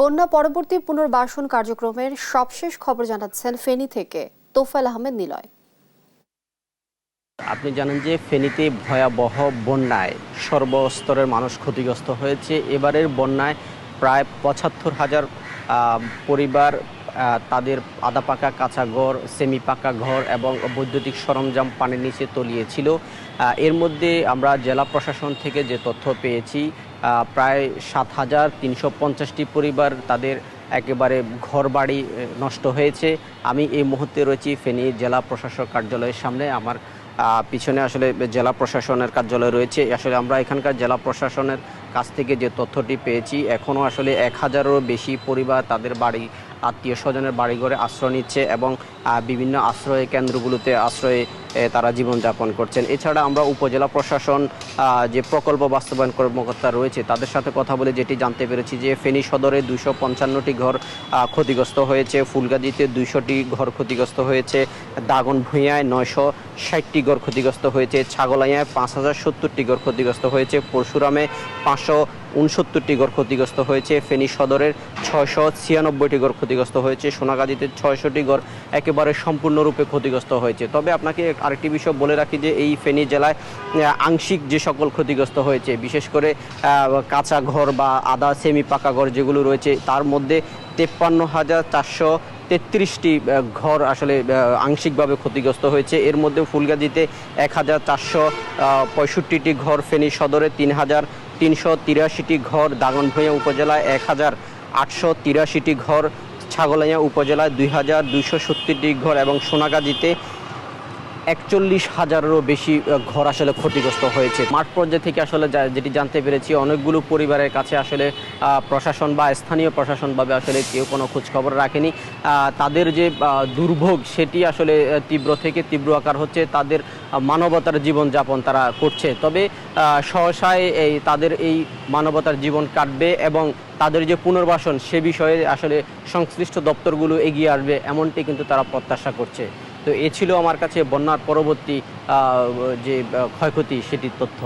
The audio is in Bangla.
বন্যা পরবর্তী পুনর্বাসন কার্যক্রমের সবশেষ খবর জানাচ্ছেন ফেনী থেকে তোফাল আহমেদ নিলয়। আপনি জানেন যে ফেনীতে ভয়াবহ বন্যায় সর্বস্তরের মানুষ ক্ষতিগ্রস্ত হয়েছে। এবারের বন্যায় প্রায় পঁচাত্তর হাজার পরিবার তাদের আদা পাকা কাঁচা ঘর সেমি পাকা ঘর এবং বৈদ্যুতিক সরঞ্জাম পানির নিচে তলিয়েছিল। এর মধ্যে আমরা জেলা প্রশাসন থেকে যে তথ্য পেয়েছি প্রায় সাত হাজার তিনশো পঞ্চাশটি পরিবার তাদের একেবারে ঘর বাড়ি নষ্ট হয়েছে। আমি এই মুহূর্তে রয়েছি ফেনী জেলা প্রশাসক কার্যালয়ের সামনে। আমার পিছনে আসলে জেলা প্রশাসনের কার্যালয় রয়েছে। আসলে আমরা এখানকার জেলা প্রশাসনের কাছ থেকে যে তথ্যটি পেয়েছি, এখনও আসলে এক হাজারেরও বেশি পরিবার তাদের বাড়ি আত্মীয় স্বজনের বাড়িঘরে আশ্রয় নিচ্ছে এবং বিভিন্ন আশ্রয় কেন্দ্রগুলোতে আশ্রয়ে তারা জীবনযাপন করছেন। এছাড়া আমরা উপজেলা প্রশাসন যে প্রকল্প বাস্তবায়ন কর্মকর্তা রয়েছে, তাদের সাথে কথা বলে যেটি জানতে পেরেছি যে ফেনী সদরে দুশো পঞ্চান্নটি ঘর ক্ষতিগ্রস্ত হয়েছে। ফুলগাজীতে দুইশোটি ঘর ক্ষতিগ্রস্ত হয়েছে। দাগন ভূঁইয়ায় নয়শো ষাটটি ঘর ক্ষতিগ্রস্ত হয়েছে। ছাগলাইয়ায় পাঁচ হাজার সত্তরটি ঘর ক্ষতিগ্রস্ত হয়েছে। পরশুরামে পাঁচশো উনসত্তরটি ঘর ক্ষতিগ্রস্ত হয়েছে। ফেনী সদরের ছয়শো ছিয়ানব্বইটি ঘর ক্ষতিগ্রস্ত হয়েছে। সোনাগাজীতে ছয়শোটি ঘর একেবারে সম্পূর্ণরূপে ক্ষতিগ্রস্ত হয়েছে। তবে আপনাকে আরেকটি বিষয় বলে রাখি যে, এই ফেনী জেলায় আংশিক যে সকল ক্ষতিগ্রস্ত হয়েছে, বিশেষ করে কাঁচা ঘর বা আদা সেমি পাকা ঘর যেগুলো রয়েছে, তার মধ্যে তেপ্পান্ন হাজার চারশো তেত্রিশটি ঘর আসলে আংশিকভাবে ক্ষতিগ্রস্ত হয়েছে। এর মধ্যে ফুলগাজীতে এক হাজার চারশো পঁয়ষট্টিটি ঘর, ফেনী সদরে তিন হাজার তিনশো তিরাশিটি ঘর দাগনভূঞা উপজেলায় এক হাজার আটশো তিরাশিটি ঘর, ছাগলাইয়া উপজেলায় দুই হাজার দুইশো সত্তরটি ঘর এবং সোনাগাজীতে একচল্লিশ হাজারেরও বেশি ঘর আসলে ক্ষতিগ্রস্ত হয়েছে। মাঠ পর্যায়ে থেকে আসলে যেটি জানতে পেরেছি, অনেকগুলো পরিবারের কাছে আসলে প্রশাসন বা স্থানীয় প্রশাসনভাবে আসলে কেউ কোনো খোঁজখবর রাখেনি। তাদের যে দুর্ভোগ, সেটি আসলে তীব্র থেকে তীব্র আকার হচ্ছে। তাদের মানবতার জীবনযাপন তারা করছে। তবে সহসায় এই তাদের এই মানবতার জীবন কাটবে এবং তাদের যে পুনর্বাসন, সে বিষয়ে আসলে সংশ্লিষ্ট দপ্তরগুলো এগিয়ে আসবে, এমনটি কিন্তু তারা প্রত্যাশা করছে। তো এ ছিল আমার কাছে বন্যার পরবর্তী যে ক্ষয়ক্ষতি সেটির তথ্য।